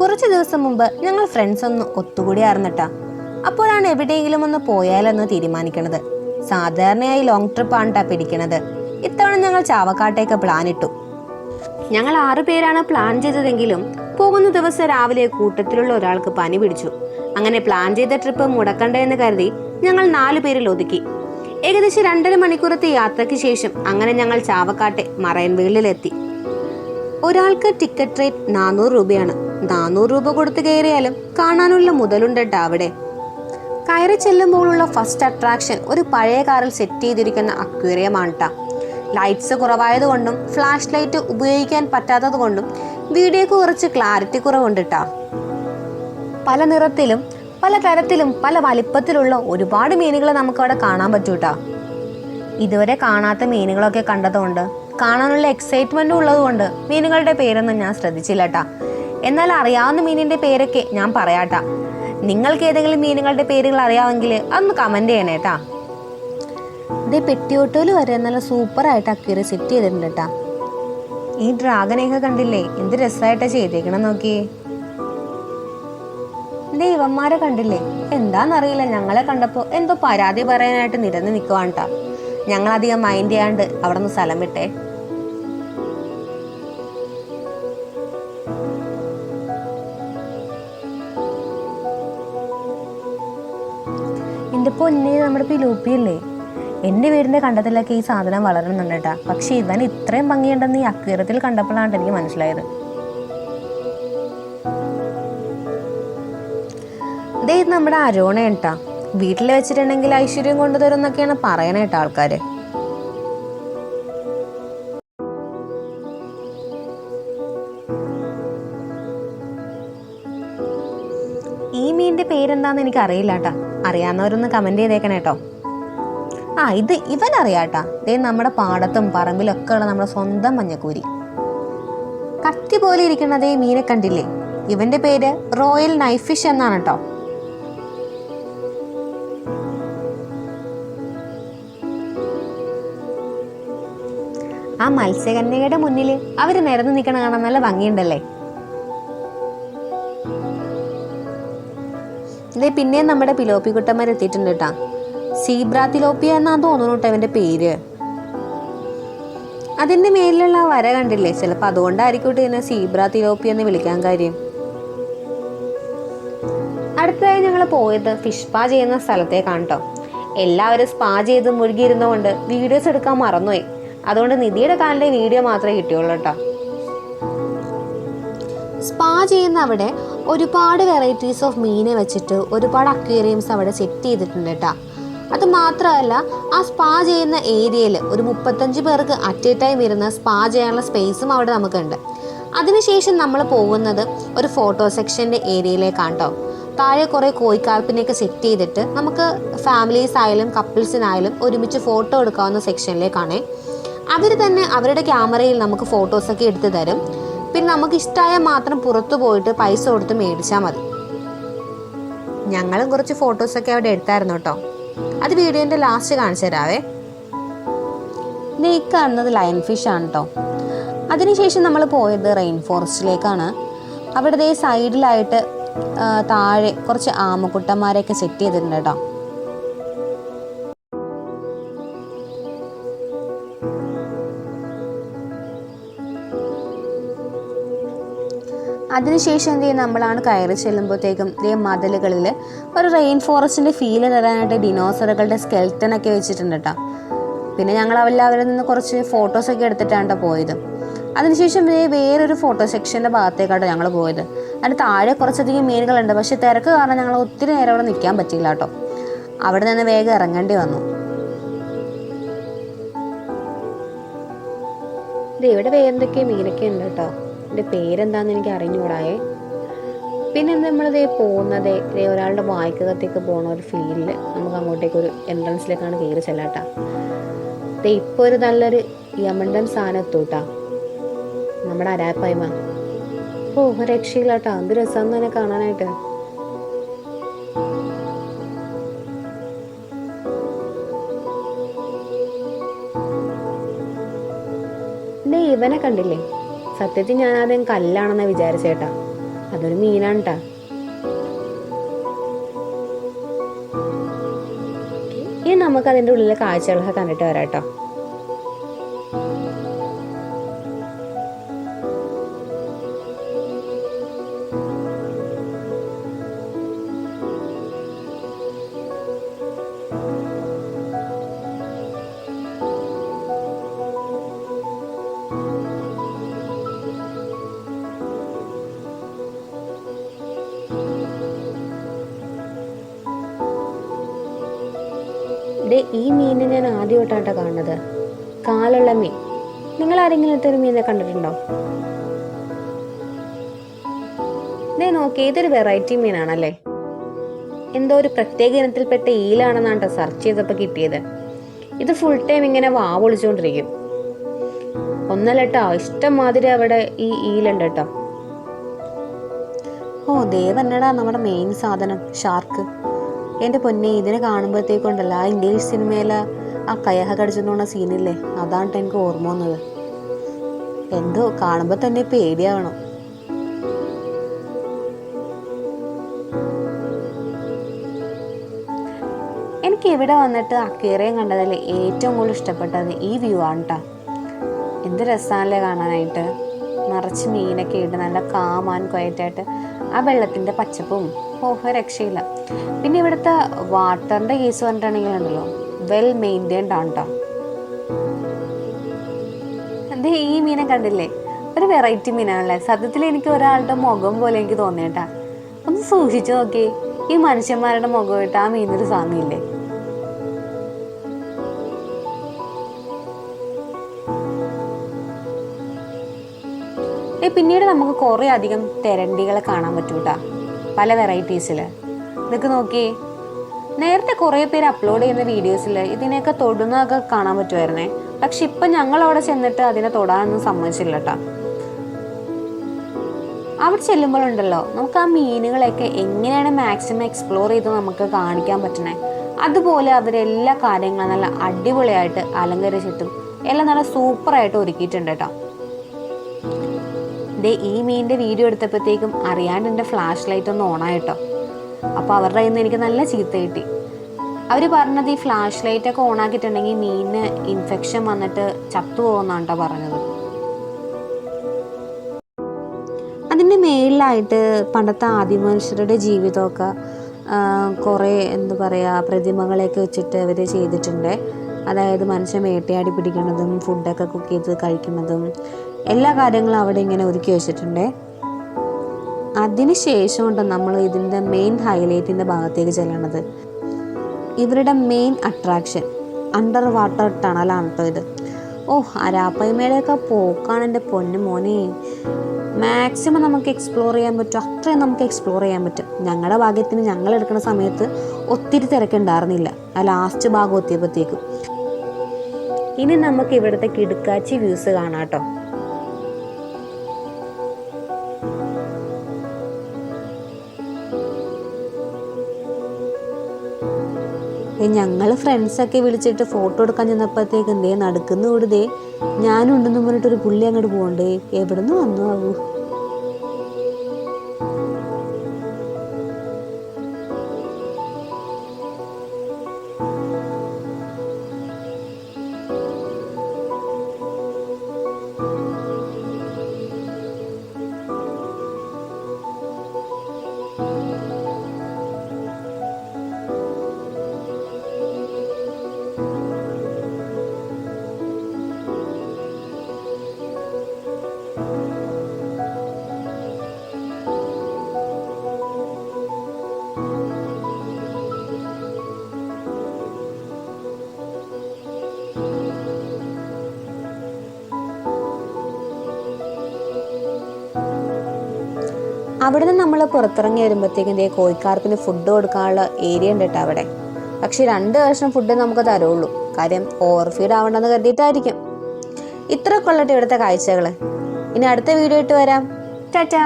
കുറച്ച് ദിവസം മുമ്പ് ഞങ്ങൾ ഫ്രണ്ട്സ് ഒന്ന് ഒത്തുകൂടിയായിരുന്നിട്ടാ അപ്പോഴാണ് എവിടെയെങ്കിലും ഒന്ന് പോയാലെന്ന് തീരുമാനിക്കണത്. സാധാരണയായി ലോങ് ട്രിപ്പ് ആണ് പിടിക്കണത്. ഇത്തവണ ഞങ്ങൾ ചാവക്കാട്ടേക്ക് പ്ലാൻ ഇട്ടു. ഞങ്ങൾ ആറു പേരാണ് പ്ലാൻ ചെയ്തതെങ്കിലും പോകുന്ന ദിവസം രാവിലെ കൂട്ടത്തിലുള്ള ഒരാൾക്ക് പനി പിടിച്ചു. അങ്ങനെ പ്ലാൻ ചെയ്ത ട്രിപ്പ് മുടക്കണ്ടെന്ന് കരുതി ഞങ്ങൾ നാലു പേരിൽ ഒതുക്കി. ഏകദേശം രണ്ടര മണിക്കൂറത്തെ യാത്രയ്ക്ക് ശേഷം അങ്ങനെ ഞങ്ങൾ ചാവക്കാട്ടെ മറൈൻ വീളിലെത്തി ഒരാൾക്ക് ടിക്കറ്റ് റേറ്റ് നാനൂറ് രൂപയാണ്. നാനൂറ് രൂപ കൊടുത്ത് കയറിയാലും കാണാനുള്ള മുതലുണ്ടട്ടാ അവിടെ. കയറി ചെല്ലുമ്പോഴുള്ള ഫസ്റ്റ് അട്രാക്ഷൻ ഒരു പഴയ കാറിൽ സെറ്റ് ചെയ്തിരിക്കുന്ന അക്വേറിയമാണ് ട്ടാ ലൈറ്റ്സ് കുറവായതുകൊണ്ടും ഫ്ലാഷ് ലൈറ്റ് ഉപയോഗിക്കാൻ പറ്റാത്തതുകൊണ്ടും വീഡിയോക്ക് കുറച്ച് ക്ലാരിറ്റി കുറവുണ്ട് ട്ടാ പല നിറത്തിലും പല തരത്തിലും പല വലിപ്പത്തിലുള്ള ഒരുപാട് മീനുകൾ നമുക്ക് അവിടെ കാണാൻ പറ്റൂട്ടാ. ഇതുവരെ കാണാത്ത മീനുകളൊക്കെ കണ്ടതുകൊണ്ട് കാണാനുള്ള എക്സൈറ്റ്മെന്റ് ഉള്ളതുകൊണ്ട് മീനുകളുടെ പേരൊന്നും ഞാൻ ശ്രദ്ധിച്ചില്ല ട്ടാ എന്നാൽ അറിയാവുന്ന മീനിന്റെ പേരൊക്കെ ഞാൻ പറയാട്ടാ. നിങ്ങൾക്ക് ഏതെങ്കിലും മീനുകളുടെ പേരുകൾ അറിയാമെങ്കിൽ അതൊന്ന് കമന്റ് ചെയ്യണേ ട്ടാ. ഇതേ പെട്ടിയോട്ടോൽ വരെ നല്ല സൂപ്പർ ആയിട്ട് അക്യൂറി സെറ്റ് ചെയ്തിട്ടുണ്ട് കേട്ടാ ഈ ഡ്രാഗനെയൊക്കെ കണ്ടില്ലേ? എന്ത് രസമായിട്ടാ ചെയ്തേക്കണം നോക്കി ദേ ഇവന്മാരെ കണ്ടില്ലേ? എന്താണെന്നറിയില്ല ഞങ്ങളെ കണ്ടപ്പോ എന്തോ പരാതി പറയാനായിട്ട് നിരന്ന് നിൽക്കുവാണ് ട്ടാ. ഞങ്ങളധികം മൈൻഡ് ചെയ്യാണ്ട് അവിടെ നിന്ന് സ്ഥലം വിട്ടേ. എന്റെ പൊന്നെ നമ്മുടെ പിലൂപ്പിയല്ലേ എന്റെ വീടിന്റെ കണ്ടത്തിലൊക്കെ ഈ സാധനം വളരുന്നുണ്ട് പക്ഷെ ഇവൻ ഇത്രയും ഭംഗിയുണ്ടെന്ന് ഈ അക്വീറത്തിൽ കണ്ടപ്പോഴാണ് എനിക്ക് മനസ്സിലായത്. ദേ ഇത് നമ്മുടെ അരോണ കേട്ടാ വീട്ടിൽ വെച്ചിട്ടുണ്ടെങ്കിൽ ഐശ്വര്യം കൊണ്ടുതരും എന്നൊക്കെയാണ് പറയണേട്ട ആൾക്കാര്. പേരെന്താന്ന് എനിക്ക് അറിയില്ല കേട്ടാ അറിയാവുന്നവരൊന്ന് കമന്റ് ചെയ്തേക്കണേ കേട്ടോ ആ ഇത് ഇവൻ അറിയാട്ടാ ദേ നമ്മുടെ പാടത്തും പറമ്പിലൊക്കെ ഉള്ള നമ്മുടെ സ്വന്തം മഞ്ഞക്കൂരി. കത്തി പോലെ ഇരിക്കുന്നതേ മീനെ കണ്ടില്ലേ? ഇവന്റെ പേര് റോയൽ നൈഫ് ഫിഷ് എന്നാണ് കേട്ടോ ആ മത്സ്യകന്യകയുടെ മുന്നിൽ അവർ നിരന്ന് നിൽക്കണ കാണാൻ നല്ല ഭംഗിയുണ്ടല്ലേ? ഇതേ പിന്നെയും നമ്മുടെ പിലോപ്പി കുട്ടന്മാർ എത്തിയിട്ടുണ്ട് കേട്ടാ. സീബ്ര തിലോപ്പിയ എന്നാ തോന്നുന്നു കേട്ടോ അവന്റെ പേര്. അതിന്റെ മേലിലുള്ള ആ വര കണ്ടില്ലേ? ചിലപ്പോ അതുകൊണ്ടായിരിക്കും ഇതിനെ സീബ്ര തിലോപ്പിയ എന്ന് വിളിക്കാൻ കാര്യം. അടുത്തതായി ഞങ്ങൾ പോയത് ഫിഷ് പാ ചെയ്യുന്ന സ്ഥലത്തേക്കാണ് കേട്ടോ. എല്ലാവരും സ്പാ ചെയ്ത് മുഴുകിയിരുന്നതുകൊണ്ട് വീഡിയോസ് എടുക്കാൻ മറന്നുപോയി. അതുകൊണ്ട് നിധിയുടെ കാലിന്റെ വീഡിയോ മാത്രമേ കിട്ടിയുള്ളൂ കേട്ടോ. സ്പാ ചെയ്യുന്ന അവിടെ ഒരുപാട് വെറൈറ്റീസ് ഓഫ് മീനെ വെച്ചിട്ട് ഒരുപാട് അക്വേറിയംസ് അവിടെ സെറ്റ് ചെയ്തിട്ടുണ്ട് കേട്ടോ അത് മാത്രമല്ല ആ സ്പാ ചെയ്യുന്ന ഏരിയയിൽ ഒരു മുപ്പത്തഞ്ച് പേർക്ക് അറ്റ് എ ടൈം ഇരുന്ന് സ്പാ ചെയ്യാനുള്ള സ്പേസും അവിടെ നമുക്കുണ്ട്. അതിനുശേഷം നമ്മൾ പോകുന്നത് ഒരു ഫോട്ടോ സെക്ഷന്റെ ഏരിയയിലേക്കാണ് കേട്ടോ താഴെ കുറേ കോയിക്കാർപ്പിനെയൊക്കെ സെറ്റ് ചെയ്തിട്ട് നമുക്ക് ഫാമിലീസ് ആയാലും കപ്പിൾസിനായാലും ഒരുമിച്ച് ഫോട്ടോ എടുക്കാവുന്ന സെക്ഷനിലേക്കാണേ അവർ തന്നെ അവരുടെ ക്യാമറയിൽ നമുക്ക് ഫോട്ടോസൊക്കെ എടുത്തു തരും. പിന്നെ നമുക്ക് ഇഷ്ടമായ മാത്രം പുറത്തു പോയിട്ട് പൈസ കൊടുത്ത് മേടിച്ചാൽ മതി. ഞങ്ങളും കുറച്ച് ഫോട്ടോസൊക്കെ അവിടെ എടുത്തായിരുന്നു കേട്ടോ. അത് വീഡിയോന്റെ ലാസ്റ്റ് കാണിച്ചു തരാവേ. നെയ്ക്ക് കാണുന്നത് ലയൺ ഫിഷ് ആണ് കേട്ടോ അതിനുശേഷം നമ്മൾ പോയത് റെയിൻ ഫോറസ്റ്റിലേക്കാണ് അവിടെ സൈഡിലായിട്ട് താഴെ കുറച്ച് ആമക്കുട്ടന്മാരെയൊക്കെ സെറ്റ് ചെയ്തിട്ടുണ്ട് കേട്ടോ അതിനുശേഷം എന്ത് ചെയ്യും നമ്മളാണ് കയറി ചെല്ലുമ്പോഴത്തേക്കും ഇതേ മതിലുകളിൽ ഒരു റെയിൻ ഫോറസ്റ്റിന്റെ ഫീൽ തരാനായിട്ട് ഡിനോസറുകളുടെ സ്കെൽറ്റനൊക്കെ വെച്ചിട്ടുണ്ട് കേട്ടോ പിന്നെ ഞങ്ങൾ അവരെല്ലാവരിൽ നിന്ന് കുറച്ച് ഫോട്ടോസൊക്കെ എടുത്തിട്ടാണ് ട്ടോ പോയത്. അതിനുശേഷം വേറൊരു ഫോട്ടോ സെക്ഷന്റെ ഭാഗത്തേക്കാട്ടോ ഞങ്ങൾ പോയത്. അതിന് താഴെ കുറച്ചധികം മീനുകളുണ്ട്. പക്ഷേ തിരക്ക് കാരണം ഞങ്ങൾ ഒത്തിരി നേരം അവിടെ നിൽക്കാൻ പറ്റിയില്ല കേട്ടോ അവിടെ നിന്ന് വേഗം ഇറങ്ങേണ്ടി വന്നു. ഇവിടെ വേറെന്തൊക്കെ മീനൊക്കെ ഉണ്ട് കേട്ടോ എന്റെ പേരെന്താന്ന് എനിക്ക് അറിഞ്ഞുകൂടായേ. പിന്നെ നമ്മളിതേ പോകുന്നത് ഒരാളുടെ വായിക്കകത്തേക്ക് പോകുന്ന ഒരു ഫീലിൽ നമുക്ക് അങ്ങോട്ടേക്ക് ഒരു എൻട്രൻസിലേക്കാണ് കയറി ചെല്ലാട്ടാ. ദേ ഇപ്പോൾ ഒരു നല്ലൊരു യമണ്ടൻ സാധനം എത്തൂട്ടാ നമ്മുടെ അരാപ്പായ്മ ഓ രക്ഷയില്ലാട്ടാ. എന്ത് രസം തന്നെ കാണാനായിട്ട്. ഇവനെ കണ്ടില്ലേ? സത്യത്തിൽ ഞാൻ ആദ്യം കല്ലാണെന്ന് വിചാരിച്ചേട്ടാ അതൊരു മീനാണ് ഇനി നമുക്ക് അതിന്റെ ഉള്ളിലെ കാഴ്ചകളൊക്കെ കണ്ടിട്ട് വരാട്ടോ ദേ ഈ മീനിനെ ഞാൻ ആദ്യമായിട്ടാട്ടോ കാണുന്നത്. കാലുള്ള മീൻ. നിങ്ങൾ ആരെങ്കിലും ഇത്തരം മീനെ കണ്ടിട്ടുണ്ടോ? ഇതേ നോക്കി ഇതൊരു വെറൈറ്റി മീനാണല്ലേ? എന്തോ ഒരു പ്രത്യേക ഇനത്തിൽപ്പെട്ട ഈലാണെന്നാണ് കേട്ടോ സെർച്ച് ചെയ്തപ്പോൾ കിട്ടിയത്. ഇത് ഫുൾ ടൈം ഇങ്ങനെ വാവൊളിച്ചുകൊണ്ടിരിക്കും ഒന്നല്ല കേട്ടോ ഇഷ്ടംമാതിരി അവിടെ ഈ ഈലുണ്ട് കേട്ടോ ഓ ദേവന്നടാ നമ്മുടെ മെയിൻ സാധനം ഷാർക്ക് എന്റെ പൊന്നെ ഇതിനെ കാണുമ്പോഴത്തേക്കുണ്ടല്ലോ ആ ഇംഗ്ലീഷ് സിനിമയിലെ ആ കയഹ കടിച്ചെന്ന് സീനില്ലേ അതാണ് എനിക്ക് ഓർമ്മ വന്നത്. എന്തോ കാണുമ്പോൾ തന്നെ പേടിയാവണം. എനിക്ക് ഇവിടെ വന്നിട്ട് അക്കേറിയം കണ്ടതിൽ ഏറ്റവും കൂടുതൽ ഇഷ്ടപ്പെട്ടത് ഈ വ്യൂ ആണ് കേട്ടോ എന്ത് രസമാണല്ലേ കാണാനായിട്ട്. നിറച്ച് മീനൊക്കെ ഇട്ട് നല്ല കാമാൻ ക്വയറ്റായിട്ട് ആ വെള്ളത്തിന്റെ പച്ചപ്പും. ഓഹോ രക്ഷയില്ല. പിന്നെ ഇവിടുത്തെ വാട്ടറിന്റെ കേസ് പറഞ്ഞിട്ടുണ്ടെങ്കിലുണ്ടല്ലോ വെൽ മെയിന്റൈൻഡ് ആണ് കേട്ടോ അത് ഈ മീനെ കണ്ടില്ലേ? ഒരു വെറൈറ്റി മീനാണല്ലേ? സത്യത്തിൽ എനിക്ക് ഒരാളുടെ മുഖം പോലെ എനിക്ക് തോന്നിയേട്ടാ. ഒന്ന് സൂക്ഷിച്ചു നോക്കി. ഈ മനുഷ്യന്മാരുടെ മുഖമായിട്ട് ആ മീനൊരു സാമ്യമില്ലേ പിന്നീട് നമുക്ക് കുറേ അധികം തെരണ്ടികളെ കാണാൻ പറ്റൂട്ടാ. പല വെറൈറ്റീസിൽ ഇതൊക്കെ നോക്കി നേരത്തെ കുറേ പേര് അപ്ലോഡ് ചെയ്യുന്ന വീഡിയോസിൽ ഇതിനെയൊക്കെ തൊടുന്നതൊക്കെ കാണാൻ പറ്റുമായിരുന്നേ. പക്ഷെ ഇപ്പം ഞങ്ങൾ അവിടെ ചെന്നിട്ട് അതിനെ തൊടാനൊന്നും സമ്മതിച്ചില്ല കേട്ടോ അവിടെ ചെല്ലുമ്പോഴുണ്ടല്ലോ നമുക്ക് ആ മീനുകളെയൊക്കെ എങ്ങനെയാണ് മാക്സിമം എക്സ്പ്ലോർ ചെയ്ത് നമുക്ക് കാണിക്കാൻ പറ്റണേ? അതുപോലെ അവരെല്ലാ കാര്യങ്ങളും നല്ല അടിപൊളിയായിട്ട് അലങ്കരിച്ചിട്ടും എല്ലാം നല്ല സൂപ്പറായിട്ട് ഒരുക്കിയിട്ടുണ്ട് കേട്ടോ. ദേ ഈ മീനിന്റെ വീഡിയോ എടുത്തപ്പോഴത്തേക്കും അറിയാണ്ട് എന്റെ ഫ്ലാഷ് ലൈറ്റ് ഒന്ന് ഓണായിട്ടോ അപ്പോൾ അവരുടെ കയ്യിൽ നിന്ന് എനിക്ക് നല്ല ചീത്ത കിട്ടി. അവർ പറഞ്ഞത് ഈ ഫ്ലാഷ് ലൈറ്റൊക്കെ ഓണാക്കിയിട്ടുണ്ടെങ്കിൽ മീനിന് ഇൻഫെക്ഷൻ വന്നിട്ട് ചത്തുപോകുന്നാണ് കേട്ടോ പറഞ്ഞത്. അതിന്റെ മേളിലായിട്ട് പണ്ടത്തെ ആദിമനുഷ്യരുടെ ജീവിതമൊക്കെ കുറേ എന്താ പറയുക പ്രതിമകളെയൊക്കെ വെച്ചിട്ട് അവർ ചെയ്തിട്ടുണ്ട്. അതായത് മനുഷ്യൻ വേട്ടയാടി പിടിക്കുന്നതും ഫുഡൊക്കെ കുക്ക് ചെയ്ത് കഴിക്കുന്നതും എല്ലാ കാര്യങ്ങളും അവിടെ ഇങ്ങനെ ഒരുക്കി വെച്ചിട്ടുണ്ട്. അതിന് ഉണ്ട് നമ്മൾ ഇതിന്റെ മെയിൻ ഹൈലൈറ്റിന്റെ ഭാഗത്തേക്ക് ചെല്ലണത്. ഇവരുടെ മെയിൻ അട്രാക്ഷൻ അണ്ടർ വാട്ടർ ടണലാണ് കേട്ടോ ഇത്. ഓ അരാപ്പയ്മയുടെയൊക്കെ പോക്കാണ് എന്റെ പൊന്നു മോനെ. മാക്സിമം നമുക്ക് എക്സ്പ്ലോർ ചെയ്യാൻ പറ്റും. അത്രയും നമുക്ക് എക്സ്പ്ലോർ ചെയ്യാൻ പറ്റും. ഞങ്ങളുടെ ഭാഗ്യത്തിന് ഞങ്ങൾ എടുക്കുന്ന സമയത്ത് ഒത്തിരി തിരക്കുണ്ടായിരുന്നില്ല. ആ ലാസ്റ്റ് ഭാഗം എത്തിയപ്പോഴത്തേക്കും ഇനി നമുക്ക് ഇവിടുത്തെ കിടുക്കാച്ചി വ്യൂസ് കാണാം കേട്ടോ ഞങ്ങൾ ഫ്രണ്ട്സൊക്കെ വിളിച്ചിട്ട് ഫോട്ടോ എടുക്കാൻ ചെന്നപ്പോഴത്തേക്ക് എന്തേ നടക്കുന്നു ഇവിടുതേ ഞാനുണ്ടെന്ന് പറഞ്ഞിട്ടൊരു പുള്ളി അങ്ങോട്ട് പോകണ്ടേ എവിടെ നിന്ന് വന്നു ആവൂ? അവിടുന്ന് നമ്മൾ പുറത്തിറങ്ങി വരുമ്പോഴത്തേക്കും ദേ കോഴിക്കാർക്കിന് ഫുഡ് കൊടുക്കാനുള്ള ഏരിയ ഉണ്ട് കേട്ടോ അവിടെ. പക്ഷെ രണ്ട് വർഷം ഫുഡ് നമുക്ക് തരുള്ളൂ. കാര്യം ഓവർ ഫീഡ് ആവണ്ടെന്ന് കരുതിയിട്ടായിരിക്കും. ഇത്ര കൊള്ളട്ടെ ഇവിടുത്തെ കാഴ്ചകൾ ഇനി അടുത്ത വീഡിയോ ഇട്ട് വരാം. ടാറ്റാ